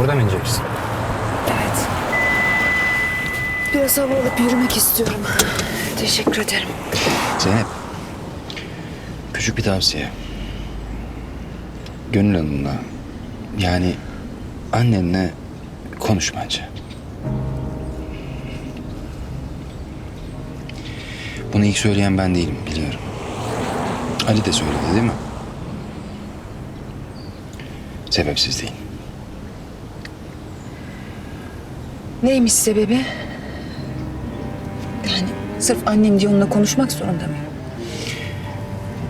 Burada mı ineceksin? Evet. Biraz hava alıp yürümek istiyorum. Teşekkür ederim. Zeynep. Küçük bir tavsiye. Gönül Hanım'la yani annenle konuş bence. Bunu ilk söyleyen ben değilim biliyorum. Ali de söyledi değil mi? Sebepsiz değil. Neymiş sebebi? Yani sırf annem diye onunla konuşmak zorunda mıyım?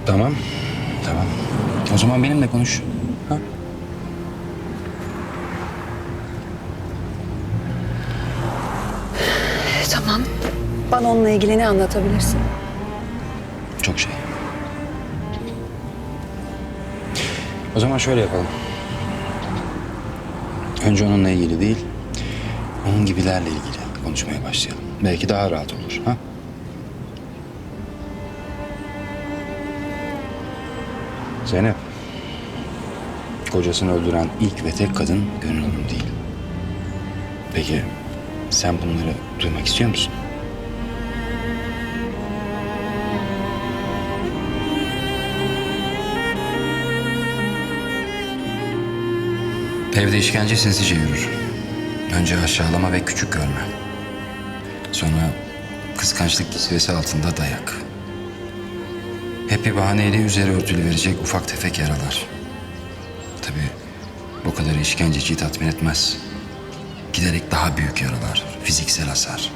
Tamam. Tamam. O zaman benimle konuş. Ha? Tamam. Bana onunla ilgili ne anlatabilirsin? Çok şey. O zaman şöyle yapalım. Önce onunla ilgili değil, onun gibilerle ilgili konuşmaya başlayalım. Belki daha rahat olur. Ha? Zeynep. Kocasını öldüren ilk ve tek kadın Gönül Hanım değil. Peki sen bunları duymak istiyor musun? Evde işkence sinsice yürür. Önce aşağılama ve küçük görme. Sonra kıskançlık kisvesi altında dayak. Hep bir bahaneyle üzeri örtülü verecek ufak tefek yaralar. Tabii bu kadar işkenceciyi tatmin etmez. Giderek daha büyük yaralar, fiziksel hasar.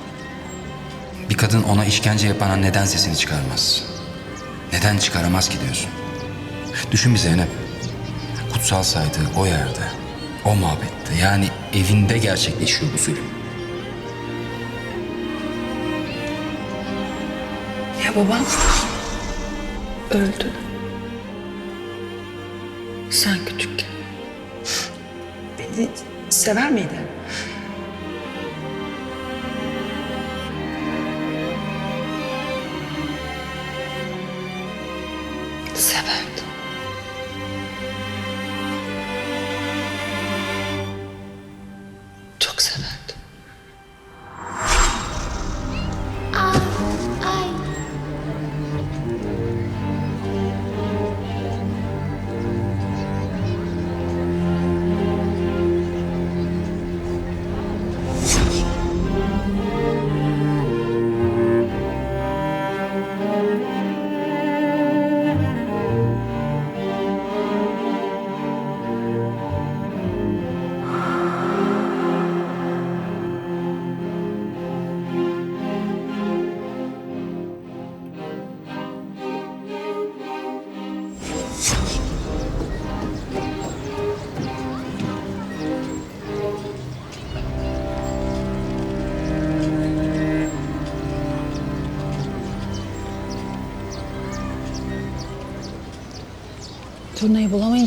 Bir kadın ona işkence yapana neden sesini çıkarmaz? Neden çıkaramaz ki diyorsun? Düşün bir Zeynep kutsal saydığı o yerde, o mabette yani evinde gerçekleşiyor bu zulüm. Ya babam öldü. Sen küçükken. Beni sever miydi? Severdi. Тут неї була мені